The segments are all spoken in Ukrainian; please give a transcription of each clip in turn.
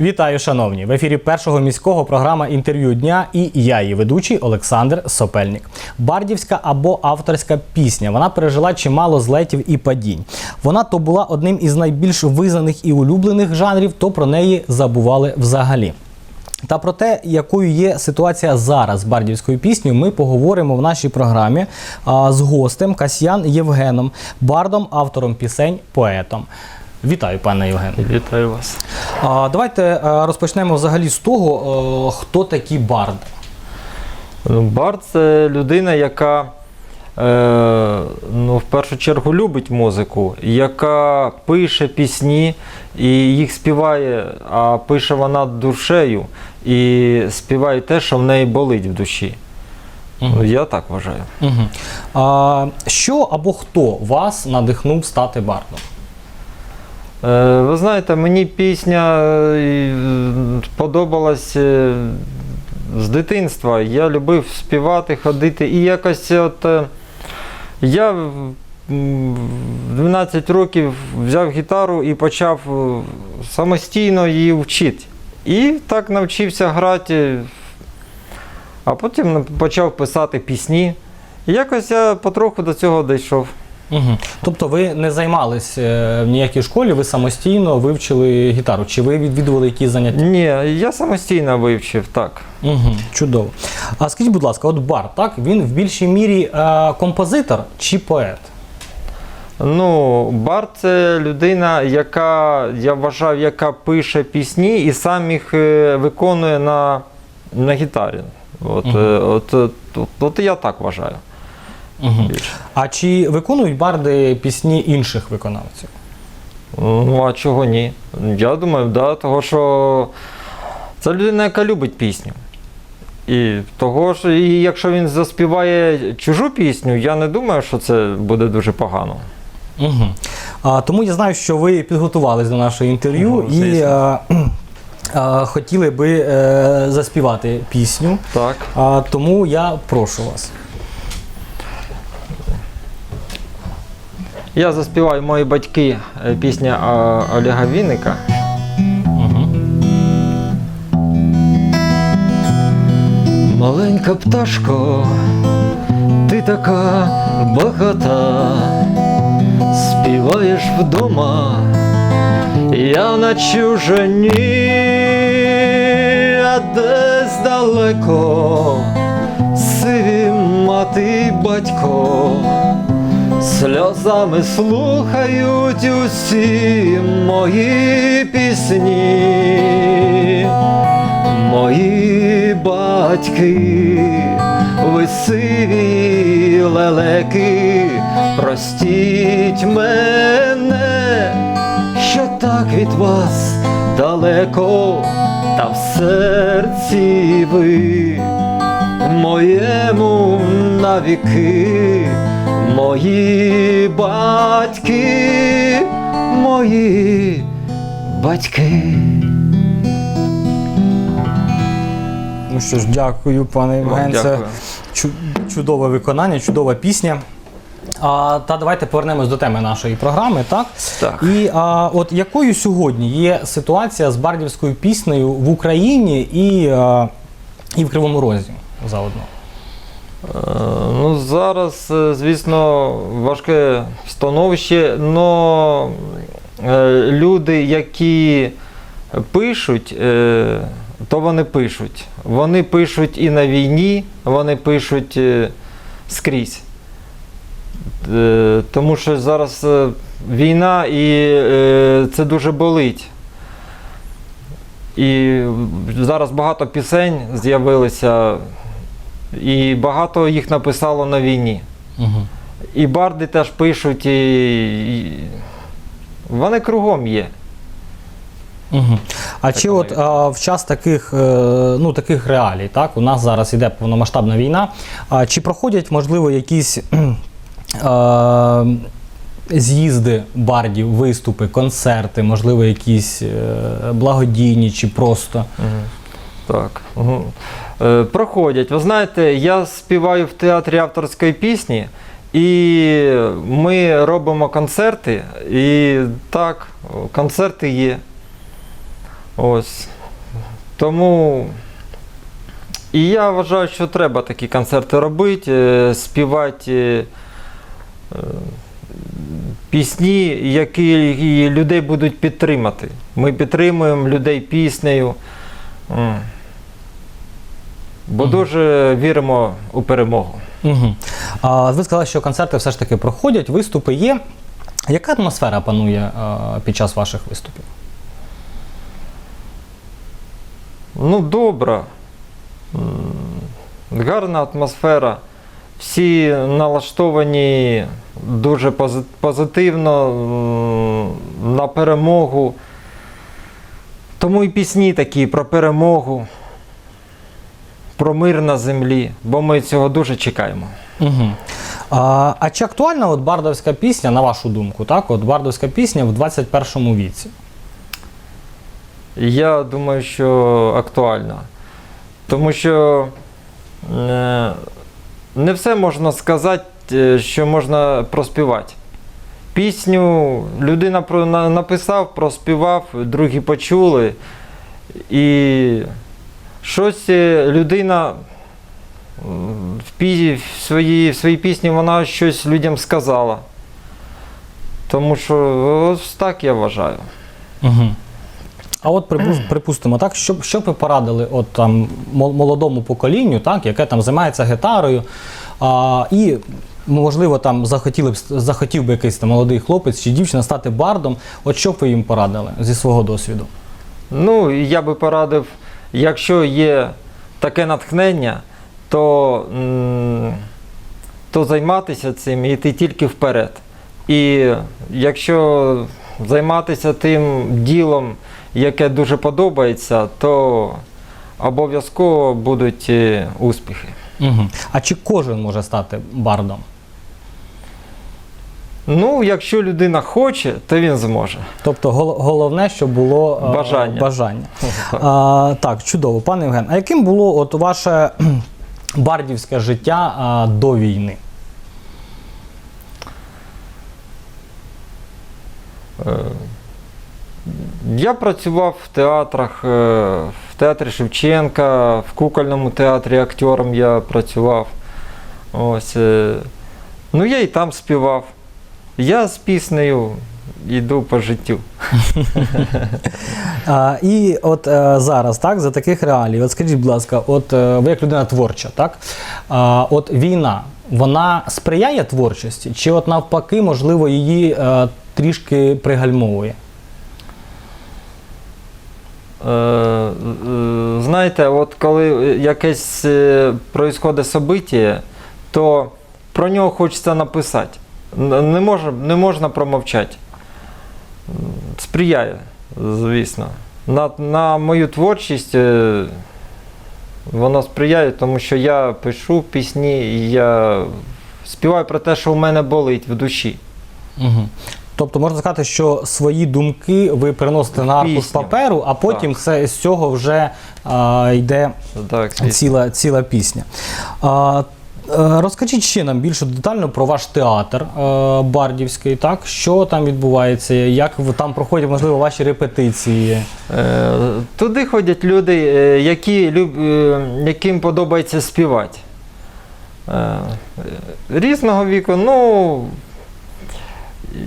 Вітаю, шановні! В ефірі першого міського програма інтерв'ю дня і я, її ведучий Олександр Сопельник. Бардівська або авторська пісня. Вона пережила чимало злетів і падінь. Вона то була одним із найбільш визнаних і улюблених жанрів, то про неї забували взагалі. Та про те, якою є ситуація зараз з бардівською піснею, ми поговоримо в нашій програмі з гостем Касьян Євгеном, бардом, автором пісень, поетом. Вітаю, пане Євген. Вітаю вас. А, давайте е, розпочнемо взагалі з того, е, хто такі барди. Ну, Бард це людина, яка е, ну, в першу чергу любить музику, яка пише пісні і їх співає, а пише вона душею і співає те, що в неї болить в душі. Ну, Я так вважаю. Угу. А, що або хто вас надихнув стати бардом? Е, Ви знаєте, мені пісня е, подобалась е, з дитинства. Я любив співати, ходити. І якось от я в 12 років взяв гітару і почав самостійно її вчити. І так навчився грати, а потім почав писати пісні. І якось я потроху до цього дійшов. Угу. Тобто ви не займались е, в ніякій школі, ви самостійно вивчили гітару? Чи ви відвідували якісь заняття? Ні, я самостійно вивчив, так. Угу. Чудово. А скажіть, будь ласка, от бард, так? Він в більшій мірі е, композитор чи поет? Ну, Барт це людина, яка, я вважав, яка пише пісні і сам їх е, виконує на, на гітарі. От, е, от, от, от, от я так вважаю. Угу. А чи виконують барди пісні інших виконавців? Ну, а чого ні? Я думаю, да, того що це людина, яка любить пісню. І того ж, і якщо він заспіває чужу пісню, я не думаю, що це буде дуже погано. Угу. А, тому я знаю, що ви підготувались до нашого інтерв'ю Ну, і звісно. е, е, хотіли би е, заспівати пісню. Так. А, тому я прошу вас. Я заспіваю мої батьки е, пісня Олега Вінника. Угу. Маленька пташко, ти така багата, співаєш вдома, я на чужині, а десь далеко, сиві мати батько, сльозами слухають усі мої пісні. Мої батьки, ви сиві лелеки, простіть мене, що так від вас далеко, та в серці ви моєму навіки, мої батьки, мої батьки. Ну що ж, дякую, пане Євген. Це дякую. чу- чудове виконання, чудова пісня. А, та давайте повернемось до теми нашої програми, так? Так. І а, от якою сьогодні є ситуація з бардівською піснею в Україні і, а, і в Кривому Розі заодно? Е, Ну, зараз, е, звісно, важке становище, але люди, які пишуть, е, то вони пишуть. Вони пишуть і на війні, вони пишуть скрізь. Тому що зараз війна і це дуже болить. І зараз багато пісень з'явилися, і багато їх написало на війні. Угу. І барди теж пишуть, і, і вони кругом є. Угу. А чи от а, в час таких, е, ну, таких реалій, так, у нас зараз іде повномасштабна війна, а, чи проходять, можливо, якісь а, з'їзди бардів, виступи, концерти, можливо, якісь е, благодійні чи просто? Так. Угу. Е, проходять. Ви знаєте, я співаю в театрі авторської пісні, і ми робимо концерти, і так, концерти є. Ось. Тому. І я вважаю, що треба такі концерти робити, е, співати е, пісні, які людей будуть підтримати. Ми підтримуємо людей піснею. М. Бо дуже віримо у перемогу. Угу. А, ви сказали, що концерти все ж таки проходять, виступи є. Яка атмосфера панує а, під час ваших виступів? Ну, добре. М, Гарна атмосфера. Всі налаштовані дуже пози- позитивно на перемогу. Тому і пісні такі про перемогу, про мир на землі, бо ми цього дуже чекаємо. Угу. А, а чи актуальна от бардовська пісня, на вашу думку, так? От бардовська пісня в 21 віці? Я думаю, що актуально. Тому що е, не все можна сказати, е, що можна проспівати. Пісню людина про- на- написав, проспівав, другі почули. І щось е, людина в, пі- в, своїй, в своїй пісні вона щось людям сказала. Тому що ось так я вважаю. Угу. А от припустимо, так, що, що б ви порадили от, там, молодому поколінню, так, яке там займається гітарою, а, і, можливо, там захотіли б, захотів би якийсь там молодий хлопець чи дівчина стати бардом, от що б ви їм порадили зі свого досвіду? Ну, я би порадив, якщо є таке натхнення, то, то займатися цим і йти тільки вперед. І якщо займатися тим ділом, яке дуже подобається, то обов'язково будуть е, успіхи. Угу. А чи кожен може стати бардом? Ну, якщо людина хоче, то він зможе. Тобто гол- головне, щоб було а, Бажання. бажання. А, так, чудово. Пане Євген, а яким було от ваше бардівське життя а, до війни? Е, Я працював в театрах, е, в театрі Шевченка, в кукольному театрі актером я працював. Ось. е, Ну, я і там співав. Я з піснею йду по життю. А, і от е, зараз, так, за таких реалій, от скажіть, будь ласка, от е, ви як людина творча, так? А, от війна, вона сприяє творчості, чи от навпаки, можливо, її е, трішки пригальмовує? Е, е, Знаєте, от коли якесь е, происходить событие, то про нього хочеться написати. Не можна, не можна промовчати. Сприяє, звісно. На, на мою творчість е, воно сприяє, тому що я пишу пісні, і я співаю про те, що в мене болить в душі. Угу. Тобто можна сказати, що свої думки ви переносите на аркуш паперу, а потім Так. це, з цього вже а, йде Так, ціла, ціла пісня. А, розкажіть ще нам більше детально про ваш театр е, бардівський, так? Що там відбувається, як там проходять, можливо, ваші репетиції. Е, Туди ходять люди, е, які, е, яким подобається співати. Е, Різного віку. Ну, е,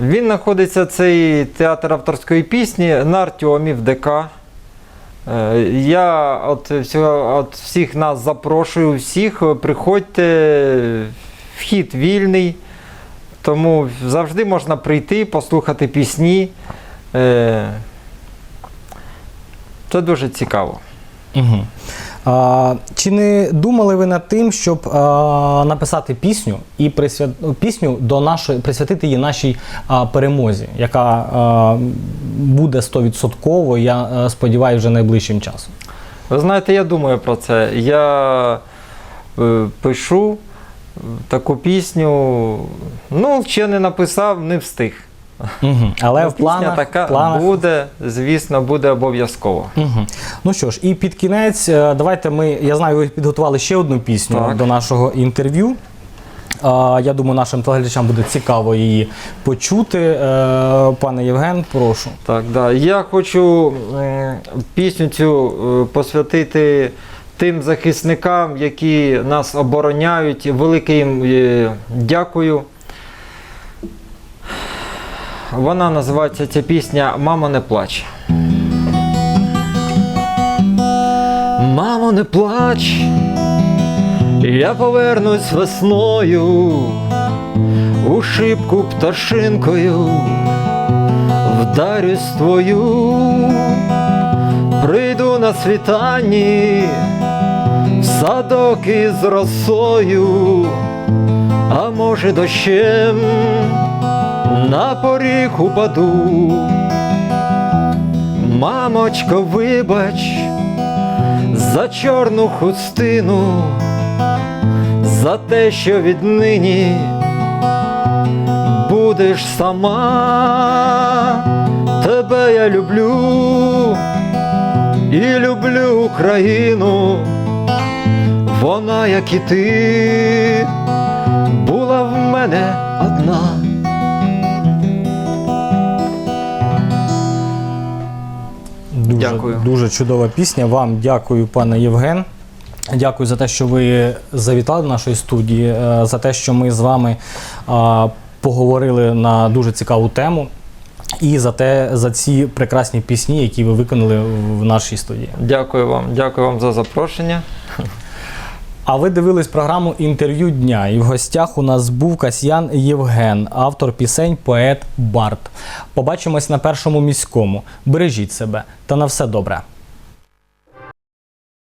він знаходиться цей театр авторської пісні на Артемі в ДК. Е, Я от, от всіх нас запрошую, всіх приходьте, вхід вільний, тому завжди можна прийти, послухати пісні. Е, Це дуже цікаво. Угу. Чи не думали ви над тим, щоб написати пісню і присвят... пісню до нашої присвятити її нашій перемозі, яка буде 100%, я сподіваюся, вже найближчим часом? Ви знаєте, я думаю про це. Я е, пишу таку пісню. Ну, ще не написав, не встиг. Угу. Але Ну, в планах, така планах буде, звісно, буде обов'язково. Угу. Ну що ж, і під кінець, е, давайте ми. Я знаю, ви підготували ще одну пісню Так. до нашого інтерв'ю. Я думаю, нашим телеглядачам буде цікаво її почути. Е, Пане Євген, прошу. Так, да. Я хочу е, пісню цю посвятити тим захисникам, які нас обороняють. Велике їм дякую. Вона називається ця пісня Мамо, не плач. Мамо, не плач, я повернусь весною у шибку пташинкою вдарюсь твою, прийду на світанні в садок із росою, а може дощем на поріг упаду. Мамочко, вибач за чорну хустину, за те, що віднині будеш сама, тебе я люблю і люблю Україну, вона, як і ти, була в мене одна. Дуже, Дякую. дуже чудова пісня. Вам дякую, пане Євген. Дякую за те, що ви завітали до нашої студії, е, за те, що ми з вами поговорили на дуже цікаву тему. І за те, за ці прекрасні пісні, які ви виконали в нашій студії. Дякую вам, дякую вам за запрошення. А ви дивились програму інтерв'ю дня. І в гостях у нас був Касьян Євген, автор пісень, поет Барт. Побачимось на першому міському. Бережіть себе та на все добре.